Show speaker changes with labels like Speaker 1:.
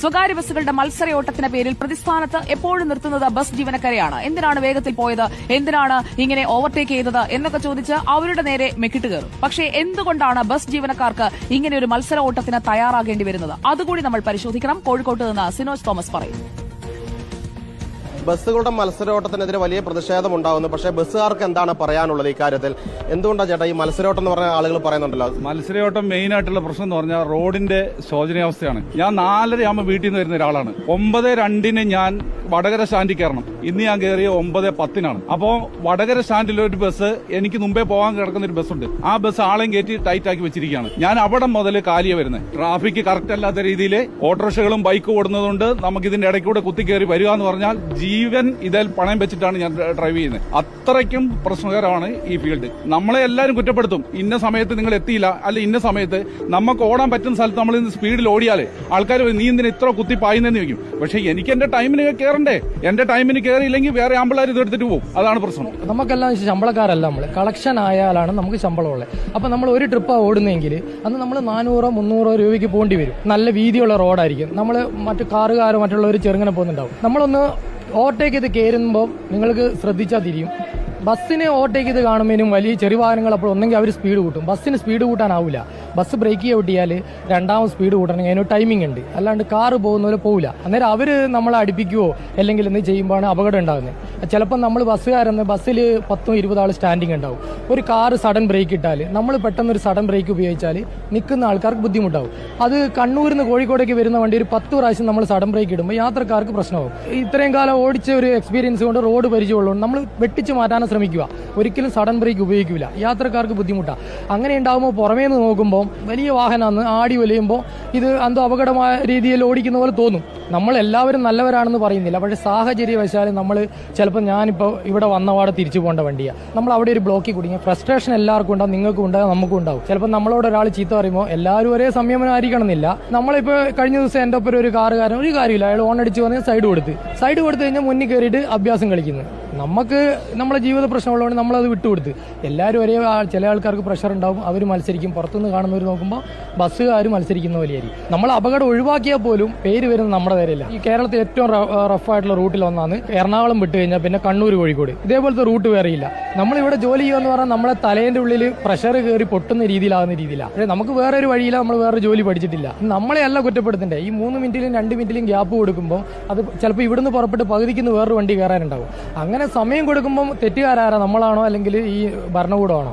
Speaker 1: സ്വകാര്യ ബസ്സുകളുടെ മത്സരയോട്ടത്തിന് പേരിൽ പ്രതിസ്ഥാനത്ത് എപ്പോഴും നിർത്തുന്നത് ബസ് ജീവനക്കാരെയാണ്. എന്തിനാണ് വേഗത്തിൽ പോയത്? എന്തിനാണ് ഇങ്ങനെ ഓവർടേക്ക് ചെയ്തത്? എന്നൊക്കെ ചോദിച്ച് അവരുടെ നേരെ മെക്കിട്ട് കയറും. പക്ഷേ എന്തുകൊണ്ടാണ് ബസ് ജീവനക്കാർക്ക് ഇങ്ങനെ ഒരു മത്സര ഓട്ടത്തിന് തയ്യാറാകേണ്ടി വരുന്നത്? അതുകൂടി നമ്മൾ പരിശോധിക്കണം. കോഴിക്കോട്ട് നിന്ന് സിനോജ് തോമസ് പറയും.
Speaker 2: ബസ്സുകളുടെ മത്സരോട്ടത്തിനെതിരെ വലിയ പ്രതിഷേധം ഉണ്ടാകുന്നു പക്ഷേ ബസ്സുകാർക്ക് എന്താണ് പറയാനുള്ളത് ഇക്കാര്യത്തിൽ എന്തുകൊണ്ടാണ് ചേട്ടാ ഈ മത്സരോട്ടം എന്ന് പറഞ്ഞ ആളുകൾ പറയുന്നുണ്ടല്ലോ?
Speaker 3: മത്സരയോട്ടം മെയിൻ ആയിട്ടുള്ള പ്രശ്നം എന്ന് പറഞ്ഞാൽ റോഡിന്റെ ശോചനീയാവസ്ഥയാണ്. ഞാൻ നാലര ആകുമ്പോൾ വീട്ടിൽ നിന്ന് വരുന്ന ഒരാളാണ്. ഒമ്പത് രണ്ടിന് ഞാൻ വടകര സ്റ്റാൻഡിൽ കയറണം. ഇന്ന് ഞാൻ കയറിയ ഒമ്പത് പത്തിനാണ്. അപ്പോൾ വടകര സ്റ്റാൻഡിൽ ഒരു ബസ് എനിക്ക് മുമ്പേ പോകാൻ കിടക്കുന്ന ഒരു ബസ്സുണ്ട്. ആ ബസ് ആളെയും കയറ്റി ടൈറ്റ് ആക്കി വെച്ചിരിക്കുകയാണ്. ഞാൻ അവിടെ മുതൽ കാലിയ വരുന്നത്. ട്രാഫിക് കറക്റ്റ് അല്ലാത്ത രീതിയിൽ ഓട്ടോറിക്ഷകളും ബൈക്ക് ഓടുന്നതുകൊണ്ട് നമുക്ക് ഇതിന്റെ ഇടയ്ക്കൂടെ കുത്തി കയറി വരിക എന്ന് പറഞ്ഞാൽ ജീവൻ ഇതിൽ പണയം വെച്ചിട്ടാണ് ഞാൻ ഡ്രൈവ് ചെയ്യുന്നത്. അത്രയ്ക്കും പ്രശ്നകരമാണ് ഈ ഫീൽഡ് നമ്മളെ എല്ലാവരും കുറ്റപ്പെടുത്തും. ഇന്ന സമയത്ത് നിങ്ങൾ എത്തിയില്ല അല്ല ഇന്ന സമയത്ത് നമുക്ക് ഓടാൻ പറ്റുന്ന സ്ഥലത്ത് നമ്മൾ ഇന്ന് സ്പീഡിൽ ഓടിയാൽ ആൾക്കാർ നീ എന്തിനാ ഇത്ര കുത്തി പായുന്നതെന്ന് ചോദിക്കും. പക്ഷെ എനിക്ക് എന്റെ ടൈമിന് കയറണ്ടേ എന്റെ ടൈമിന് കയറിയില്ലെങ്കിൽ വേറെ ആമ്പിള്ളേർ ഇത് എടുത്തിട്ട് പോകും. അതാണ് പ്രശ്നം.
Speaker 4: നമുക്കെല്ലാം ശമ്പളക്കാരല്ല നമ്മൾ കളക്ഷൻ ആയാലാണ് നമുക്ക് ശമ്പളമുള്ളത്. അപ്പൊ നമ്മൾ ഒരു ട്രിപ്പാണ് ഓടുന്നെങ്കിൽ അന്ന് നമ്മൾ നാനൂറോ മുന്നൂറോ രൂപയ്ക്ക് പോകേണ്ടി വരും. നല്ല വീതിയുള്ള റോഡായിരിക്കും നമ്മൾ മറ്റു കാറുകാരോ മറ്റുള്ളവർ ചെറുങ്ങനെ പോകുന്നുണ്ടാവും. നമ്മളൊന്ന് ഓവർടേക്ക് ചെയ്ത് കയറുമ്പോൾ നിങ്ങൾക്ക് ശ്രദ്ധിച്ചാൽ തിരിയും. ബസ്സിനെ ഓവർടേക്ക് ചെയ്ത് കാണുമ്പോഴും വലിയ ചെറിയ വാഹനങ്ങൾ അപ്പോൾ ഒന്നെങ്കിൽ അവർ സ്പീഡ് കൂട്ടും. ബസ്സിന് സ്പീഡ് കൂട്ടാനാവില്ല ബസ് ബ്രേക്ക് ചവിട്ടിയാൽ രണ്ടാമത് സ്പീഡ് കൂട്ടണമെങ്കിൽ അതിന് ടൈമിംഗ് ഉണ്ട്. അല്ലാണ്ട് കാറ് പോകുന്ന പോലെ പോവില്ല അന്നേരം അവർ നമ്മളെ അടുപ്പിക്കുവോ? അല്ലെങ്കിൽ എന്ത് ചെയ്യുമ്പോഴാണ് അപകടം ഉണ്ടാകുന്നത് ചിലപ്പോൾ നമ്മൾ ബസ്സുകാരെന്ന് ബസ്സിൽ പത്തും ഇരുപത് ആൾ സ്റ്റാൻഡിങ് ഉണ്ടാവും. ഒരു കാറ് സഡൻ ബ്രേക്ക് ഇട്ടാൽ നമ്മൾ പെട്ടെന്ന് ഒരു സഡൻ ബ്രേക്ക് ഉപയോഗിച്ചാൽ നിൽക്കുന്ന ആൾക്കാർക്ക് ബുദ്ധിമുട്ടാവും. അത് കണ്ണൂരിൽ നിന്ന് കോഴിക്കോടേക്ക് വരുന്ന വണ്ടി ഒരു പത്ത് പ്രാവശ്യം നമ്മൾ സഡൻ ബ്രേക്ക് ഇടുമ്പോൾ യാത്രക്കാർക്ക് പ്രശ്നമാവും. ഇത്രയും കാലം ഓടിച്ച ഒരു എക്സ്പീരിയൻസ് കൊണ്ട് റോഡ് പരിചയമുള്ളതുകൊണ്ട് നമ്മൾ വെട്ടിച്ച് മാറ്റാൻ ശ്രമിക്കുക. ഒരിക്കലും സഡൻ ബ്രേക്ക് ഉപയോഗിക്കില്ല യാത്രക്കാർക്ക് ബുദ്ധിമുട്ടാണ് അങ്ങനെ ഉണ്ടാകുമ്പോൾ പുറമേ നിന്ന് നോക്കുമ്പോൾ വലിയ വാഹനമാണ് ആടി വലിയുമ്പോൾ ഇത് എന്തോ അപകടമായ രീതിയിൽ ഓടിക്കുന്ന പോലെ തോന്നും. നമ്മൾ എല്ലാവരും നല്ലവരാണെന്ന് പറയുന്നില്ല. പക്ഷേ സാഹചര്യവശാൽ നമ്മൾ ചിലപ്പോൾ ഞാനിപ്പോൾ ഇവിടെ വന്നപാടെ തിരിച്ചു പോകേണ്ട വണ്ടിയാണ് നമ്മൾ അവിടെ ഒരു ബ്ലോക്കിൽ കുടുങ്ങിയ. ഫ്രസ്ട്രേഷൻ എല്ലാവർക്കും ഉണ്ടാകും നിങ്ങൾക്കും ഉണ്ടാകും നമുക്കും ഉണ്ടാവും. ചിലപ്പോൾ നമ്മളോട് ഒരാൾ ചീത്ത പറയുമ്പോൾ എല്ലാവരും ഒരേ സംയമനമായിരിക്കണം എന്നില്ല നമ്മളിപ്പോൾ കഴിഞ്ഞ ദിവസം എന്റെ ഒപ്പം ഒരു കാറുകാരൻ ഒരു കാര്യമില്ല അയാൾ ഓൺ അടിച്ച് വന്ന് സൈഡ് കൊടുത്ത്. സൈഡ് കൊടുത്തു കഴിഞ്ഞാൽ മുന്നിൽ കയറിയിട്ട് അഭ്യാസം കളിക്കുന്നു. നമുക്ക് നമ്മളെ ജീവിത പ്രശ്നമുള്ളതുകൊണ്ട് നമ്മളത് വിട്ടുകൊടുത്ത്. എല്ലാവരും ഒരേ ചില ആൾക്കാർക്ക് പ്രഷർ ഉണ്ടാവും അവർ മത്സരിക്കും. പുറത്തുനിന്ന് കാണുന്നവർ നോക്കുമ്പോൾ ബസ്സുകാർ മത്സരിക്കുന്ന പോലെയായിരിക്കും. നമ്മൾ അപകടം ഒഴിവാക്കിയാൽ പോലും പേര് വരുന്നത് നമ്മുടെ നേരെയല്ല ഈ കേരളത്തിൽ ഏറ്റവും റഫായിട്ടുള്ള റൂട്ടിൽ ഒന്നാണ് എറണാകുളം വിട്ട് കഴിഞ്ഞാൽ പിന്നെ കണ്ണൂർ കോഴിക്കോട്. ഇതേപോലത്തെ റൂട്ട് വേറെയില്ല നമ്മളിവിടെ ജോലി ചെയ്യുക എന്ന് പറഞ്ഞാൽ നമ്മളെ തലേന്റെ ഉള്ളിൽ പ്രഷർ കയറി പൊട്ടുന്ന രീതിയിലാകുന്ന രീതിയിലാണ് പക്ഷേ നമുക്ക് വേറെ ഒരു വഴിയില്ല നമ്മൾ വേറെ ജോലി പഠിച്ചിട്ടില്ല. നമ്മളെ അല്ല കുറ്റപ്പെടുത്തണ്ടേ ഈ മൂന്ന് മിനിറ്റിലും രണ്ട് മിനിറ്റിലും ഗ്യാപ്പ് കൊടുക്കുമ്പോൾ അത് ചിലപ്പോൾ ഇവിടുന്ന് പുറപ്പെട്ട് പകുതിക്കുന്ന വേറൊരു വണ്ടി കയറാനുണ്ടാവും. അങ്ങനെ സമയം കൊടുക്കുമ്പോൾ തെറ്റുകാരാരാ നമ്മളാണോ അല്ലെങ്കിൽ ഈ ഭരണകൂടമാണോ?